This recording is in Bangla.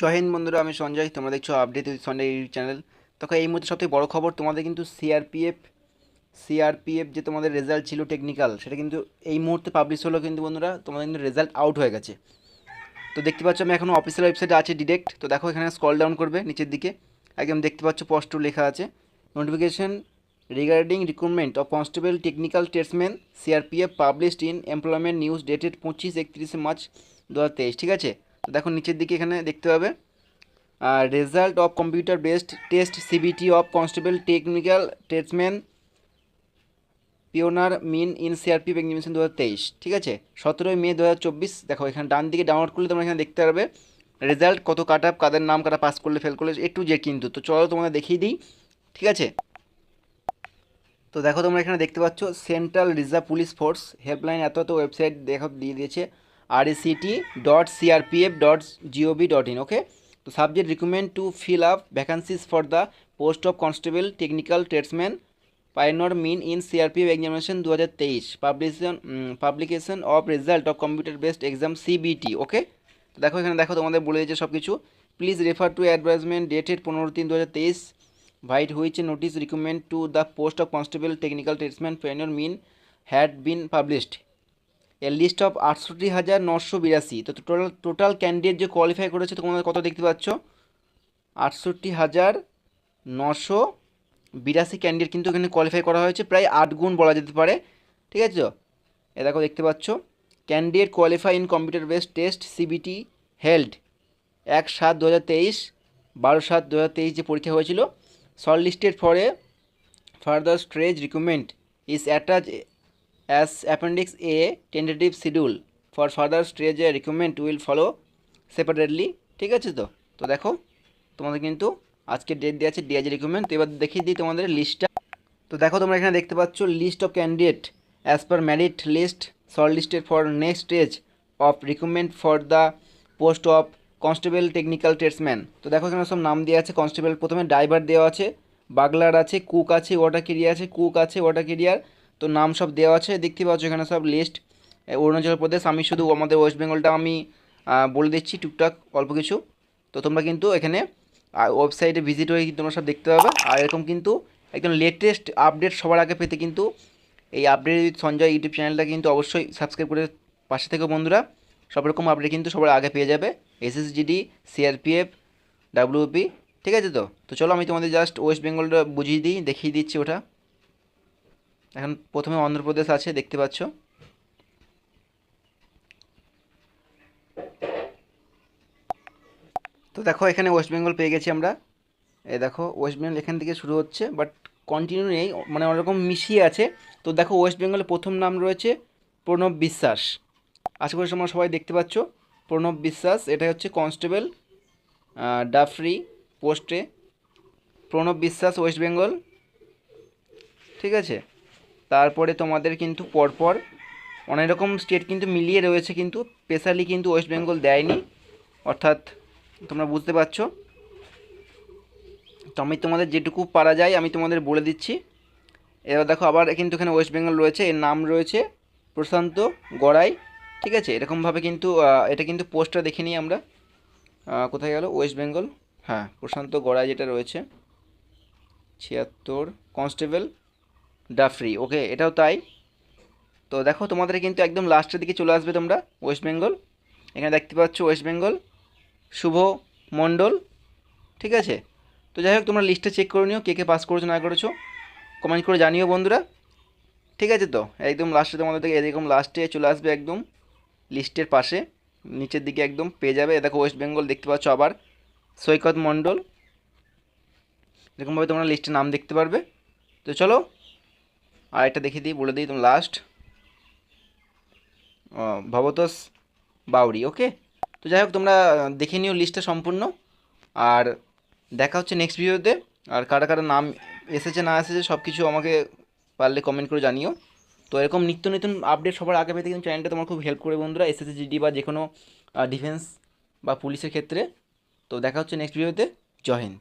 জয় হিন্দ বন্ধুরা, আমি সঞ্জয়। তোমরা দেখছ update with Sanjay YouTube channel তখন এই মুহূর্তে সবথেকে বড় খবর, তোমাদের কিন্তু সিআরপিএফ সিআরপিএফ যে তোমাদের রেজাল্ট ছিল টেকনিক্যাল সেটা কিন্তু এই মুহূর্তে পাবলিশ হলো কিন্তু বন্ধুরা, তোমাদের কিন্তু রেজাল্ট আউট হয়ে গেছে। তো দেখতে পাচ্ছ, আমি এখনও অফিসিয়াল ওয়েবসাইটে আছে ডিরেক্ট তো দেখো, এখানে স্ক্রল ডাউন করবে নিচের দিকে। একদম দেখতে পাচ্ছ স্পষ্ট লেখা আছে। Notification regarding recruitment of constable technical tradesman CRPF published in employment news dated পঁচিশ একত্রিশে মার্চ দু হাজার তেইশ, ঠিক আছে? দেখো নিচের দিকে এখানে দেখতে পাবে। Result of computer based test CBT of constable technical tradesman pioneer men in CRPF examination দু ঠিক আছে? সতেরোই মে দু হাজার চব্বিশ, দেখো এখানে ডান দিকে ডাউনলোড করলে তোমরা এখানে দেখতে পারবে। রেজাল্ট কত কাট আপ কাদের নাম, কারা পাস করলে ফেল করলে একটু যে কিন্তু। তো চলো তোমাদের দেখিয়ে দিই, ঠিক আছে? তো দেখো তোমরা এখানে দেখতে পাচ্ছ central reserve police force helpline এত এত ওয়েবসাইট দেখো দিয়ে দিয়েছে। আর city dot CRPF dot GOV dot in okay তো subject recommend to fill up vacancies for the post of constable technical tradesman pioneer men in CRPF examination দু হাজার তেইশ publication publication of result of computer based exam CBT okay তো দেখো, এখানে দেখো, তোমাদের বলে দিয়েছে সব কিছু please refer to advertisement dated পনেরো তিন দু হাজার তেইশ vide which notice recommend to the post of constable technical tradesman pioneer men had been published এর লিস্ট অফ আটষট্টি হাজার নশো বিরাশি। তো টোটাল টোটাল ক্যান্ডিডেট যে কোয়ালিফাই করেছে তোমাদের কত দেখতে পাচ্ছ? আটষট্টি হাজার নশো বিরাশি ক্যান্ডিডেট কিন্তু এখানে কোয়ালিফাই করা হয়েছে, প্রায় আট গুণ বলা যেতে পারে। ঠিক আছে এ দেখো দেখতে পাচ্ছ। Candidate qualify in computer based test CBT held এক সাত দু হাজার তেইশ, বারো সাত দু হাজার তেইশ যে পরীক্ষা হয়েছিল short listed for further stage recruitment is attach as appendix A tentative schedule for further stage recruitment will follow separately ঠিক আছে তো? তো দেখো, তোমাদের কিন্তু আজকে ডেট দেওয়া আছে ডিআইজি রিকুমেন্ট তো এবার দেখিয়ে দিই তোমাদের লিস্টটা তো দেখো, তোমরা এখানে দেখতে পাচ্ছ list of candidate as per merit list short listed for next stage of recruitment for the post of constable technical tradesman তো দেখো, এখানে সব নাম দেওয়া আছে কনস্টেবল প্রথমে ড্রাইভার দেওয়া আছে, বাগলার আছে কুক আছে ওয়াটার কেরিয়ার আছে কুক আছে ওয়াটার কেরিয়ার তো নাম সব দেওয়া আছে, দেখতে পাচ্ছ এখানে সব লিস্ট অরুণাচল প্রদেশ, আমি শুধু আমাদের ওয়েস্ট বেঙ্গলটা আমি বলে দিচ্ছি টুকটাক, অল্প কিছু। তো তোমরা কিন্তু এখানে ওয়েবসাইটে ভিজিট হয়ে তোমরা সব দেখতে পাবে। আর এরকম কিন্তু একদম লেটেস্ট আপডেট সবার আগে পেতে কিন্তু এই আপডেট সঞ্জয় ইউটিউব চ্যানেলটা কিন্তু অবশ্যই সাবস্ক্রাইব করে পাশে থেকে বন্ধুরা। সব রকম আপডেট কিন্তু সবার আগে পেয়ে যাবে। এসএসজিডি সিআরপিএফ ডাব্লিউপি ঠিক আছে তো? তো চলো আমি তোমাদের জাস্ট ওয়েস্ট বেঙ্গলটা বুঝিয়ে দিই, দেখিয়ে দিচ্ছি ওটা। এখন প্রথমে অন্ধ্রপ্রদেশ আছে, দেখতে পাচ্ছ। তো দেখো, এখানে ওয়েস্ট বেঙ্গল পেয়ে গেছি আমরা। এই দেখো ওয়েস্ট বেঙ্গল এখান থেকে শুরু হচ্ছে বাট কন্টিনিউ নেই মানে ওরকম মিশিয়ে আছে। তো দেখো ওয়েস্ট বেঙ্গলের প্রথম নাম রয়েছে প্রণব বিশ্বাস। আশা করি তোমরা সবাই দেখতে পাচ্ছ প্রণব বিশ্বাস এটা হচ্ছে কনস্টেবল ডাফরি পোস্টে। প্রণব বিশ্বাস ওয়েস্ট বেঙ্গল ঠিক আছে? তারপরে তোমাদের কিন্তু পরপর অনেক রকম স্টেট কিন্তু মিলিয়ে রয়েছে কিন্তু স্পেশালি কিন্তু ওয়েস্ট বেঙ্গল দেয়নি। অর্থাৎ তোমরা বুঝতে পারছ। তো আমি তোমাদের যেটুকু পারা যায় আমি তোমাদের বলে দিচ্ছি। এবার দেখো আবার কিন্তু এখানে ওয়েস্ট বেঙ্গল রয়েছে, এর নাম রয়েছে প্রশান্ত গড়াই, ঠিক আছে? এরকমভাবে কিন্তু এটা কিন্তু পোস্টটা দেখে নিই আমরা। কোথায় গেল? ওয়েস্ট বেঙ্গল হ্যাঁ প্রশান্ত গড়াই যেটা রয়েছে, ছিয়াত্তর কনস্টেবল ডাফরি ওকে এটাও তাই। তো দেখো, তোমাদের কিন্তু একদম লাস্টের দিকে চলে আসবে তোমরা ওয়েস্ট বেঙ্গল এখানে দেখতে পাচ্ছ ওয়েস্ট বেঙ্গল শুভ মণ্ডল, ঠিক আছে? তো যাই হোক, তোমরা লিস্টটা চেক করে নিও, কে কে পাস করেছ, না করেছ। কমেন্ট করে জানিও বন্ধুরা। ঠিক আছে তো? একদম লাস্টে তোমাদের থেকে এরকম লাস্টে চলে আসবে একদম লিস্টের পাশে। নিচের দিকে একদম পেয়ে যাবে। দেখো ওয়েস্ট বেঙ্গল দেখতে পাচ্ছ আবার সৈকত মণ্ডল। এরকমভাবে তোমরা লিস্টে নাম দেখতে পারবে। তো চলো আর একটা দেখিয়ে দিই, বলে দিই, তুমি লাস্ট ভবতোষ বাউরি ওকে তো যাই হোক, তোমরা দেখে নিও লিস্টটা সম্পূর্ণ। আর দেখা হচ্ছে নেক্সট ভিডিওতে আর কারা কারা নাম এসেছে, না এসেছে সব কিছু আমাকে পারলে কমেন্ট করে জানিও। তো এরকম নিত্য নতুন আপডেট সবার আগে পেতে কিন্তু চ্যানেলটা তোমার খুব হেল্প করে বন্ধুরা এসএসসি জিডি বা যে কোনো ডিফেন্স বা পুলিশের ক্ষেত্রে। তো দেখা হচ্ছে নেক্সট ভিডিওতে জয় হিন্দ।